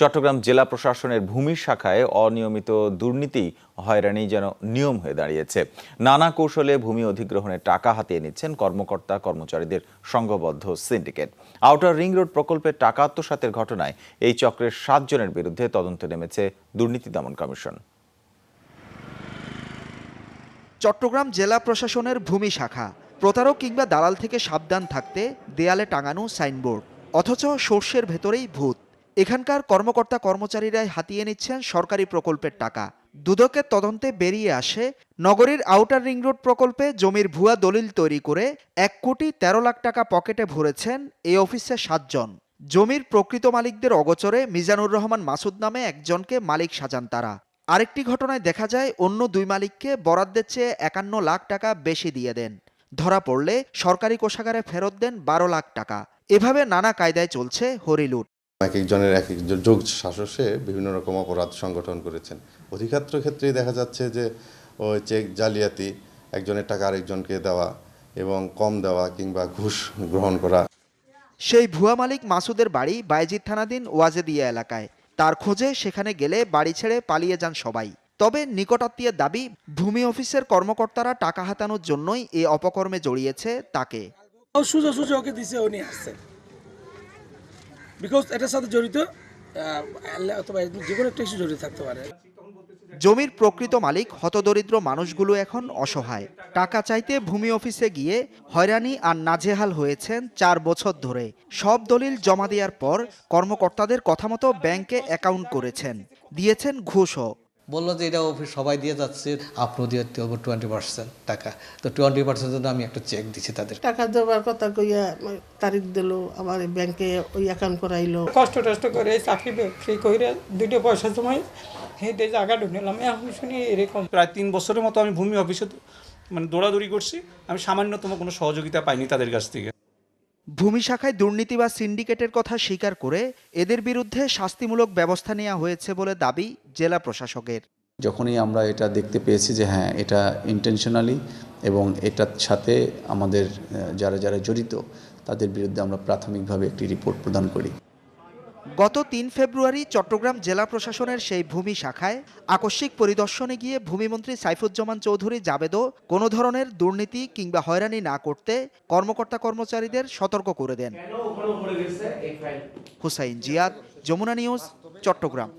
চট্টগ্রাম জেলা প্রশাসনের ভূমি শাখায় অনিয়মিত দুর্নীতি হয়রানি যেন নিয়ম হয়ে দাঁড়িয়েছে। নানা কৌশলে ভূমি অধিগ্রহণের টাকা হাতিয়ে নিচ্ছেন কর্মকর্তা, কর্মচারীদের সংঘবদ্ধ সিন্ডিকেট। আউটার রিং রোড প্রকল্পের টাকা আত্মসাতের ঘটনায় এই চক্রের সাতজনের বিরুদ্ধে তদন্তে নেমেছে দুর্নীতি দমন কমিশন। চট্টগ্রাম জেলা প্রশাসনের ভূমি শাখা। প্রতারক কিংবা দালাল থেকে সাবধান থাকতে দেয়ালে টাঙানো সাইনবোর্ড। অথচ সর্ষের ভেতরেই ভূত। এখানকার কর্মকর্তা কর্মচারীরাই হাতিয়ে নিচ্ছেন সরকারি প্রকল্পের টাকা। দুদকের তদন্তে বেরিয়ে আসে নগরীর আউটার রিং রোড প্রকল্পে জমির ভুয়া দলিল তৈরি করে এক কোটি তেরো লাখ টাকা পকেটে ভরেছেন এই অফিসের সাতজন। জমির প্রকৃত মালিকদের অগোচরে মিজানুর রহমান মাসুদ নামে একজনকে মালিক সাজান তারা। আরেকটি ঘটনায় দেখা যায় অন্য দুই মালিককে বরাদ্দের চেয়ে একান্ন লাখ টাকা বেশি দিয়ে দেন। ধরা পড়লে সরকারি কোষাগারে ফেরত দেন বারো লাখ টাকা। এভাবে নানা কায়দায় চলছে হরিলুট। এক একজনের এক একজন যোগ শাসসে বিভিন্ন রকম অপরাধ সংগঠন করেছেন। অধিকাত্র ক্ষেত্রেই দেখা যাচ্ছে যে ওই চেক জালিয়াতি একজনের টাকা আরেকজনকে দেওয়া এবং কম দেওয়া কিংবা ঘুষ গ্রহণ করা। সেই ভুয়া মালিক মাসুদের বাড়ি বাইজিদ থানাধীন ওয়াজেদিয়া এলাকায়। তার খোঁজে সেখানে গেলে বাড়ি ছেড়ে পালিয়ে যান সবাই। তবে নিকটাত্মীয়ের দাবি ভূমি অফিসের কর্মকর্তারা টাকা হাতানোর জন্যই এ অপকর্মে জড়িয়েছে তাকে। ওকে দিছে ও নিয়ে আসছে। বিকজ এটার সাথে জড়িত অথবা যে কোনো একটা জড়িত থাকতে পারে। জমির প্রকৃত মালিক হতদরিদ্র মানুষগুলো এখন অসহায়। টাকা চাইতে ভূমি অফিসে গিয়ে হয়রানি আর নাজেহাল হয়েছেন চার বছর ধরে। সব দলিল জমা দেওয়ার পর কর্মকর্তাদের কথা মতো ব্যাংকে অ্যাকাউন্ট করেছেন। দিয়েছেন ঘুষও। বলল যে এটা অফিস সবাই দিয়ে যাচ্ছে আপনিও দিয়ে হবে টোয়েন্টি পার্সেন্ট টাকা। তো টোয়েন্টি পার্সেন্ট জন্য আমি একটা চেক দিচ্ছি তাদের। টাকা দেওয়ার কথা কইয়া তারিখ দিল আমার ব্যাংকে ওই অ্যাকাউন্ট করাইলো। কষ্ট টষ্ট করে চাকরি বাকরি করে দুটো পয়সা জমাই হেঁটে জায়গা ঢুকলাম এখন শুনি এরকম প্রায় তিন বছরের মতো আমি ভূমি অফিসে মানে দৌড়াদৌড়ি করছি। আমি সামান্যতম কোনো সহযোগিতা পাইনি তাদের কাছ থেকে। ভূমি শাখায় দুর্নীতি বা সিন্ডিকেটের কথা স্বীকার করে এদের বিরুদ্ধে শাস্তিমূলক ব্যবস্থা নেওয়া হয়েছে বলে দাবি জেলা প্রশাসকের। যখনই আমরা এটা দেখতে পেয়েছি যে হ্যাঁ এটা ইন্টেনশনালি এবং এটার সাথে আমাদের যারা যারা জড়িত, তাদের বিরুদ্ধে আমরা প্রাথমিকভাবে একটি রিপোর্ট প্রদান করি। গত তিন ফেব্রুয়ারি চট্টগ্রাম জেলা প্রশাসনের সেই ভূমি শাখায় আকস্মিক পরিদর্শনে গিয়ে ভূমিমন্ত্রী সাইফুজ্জামান চৌধুরী জাবেদও কোনো ধরনের দুর্নীতি কিংবা হয়রানি না করতে কর্মকর্তা কর্মচারীদের সতর্ক করে দেন। হুসাইন জিয়াদ যমুনা নিউজ চট্টগ্রাম।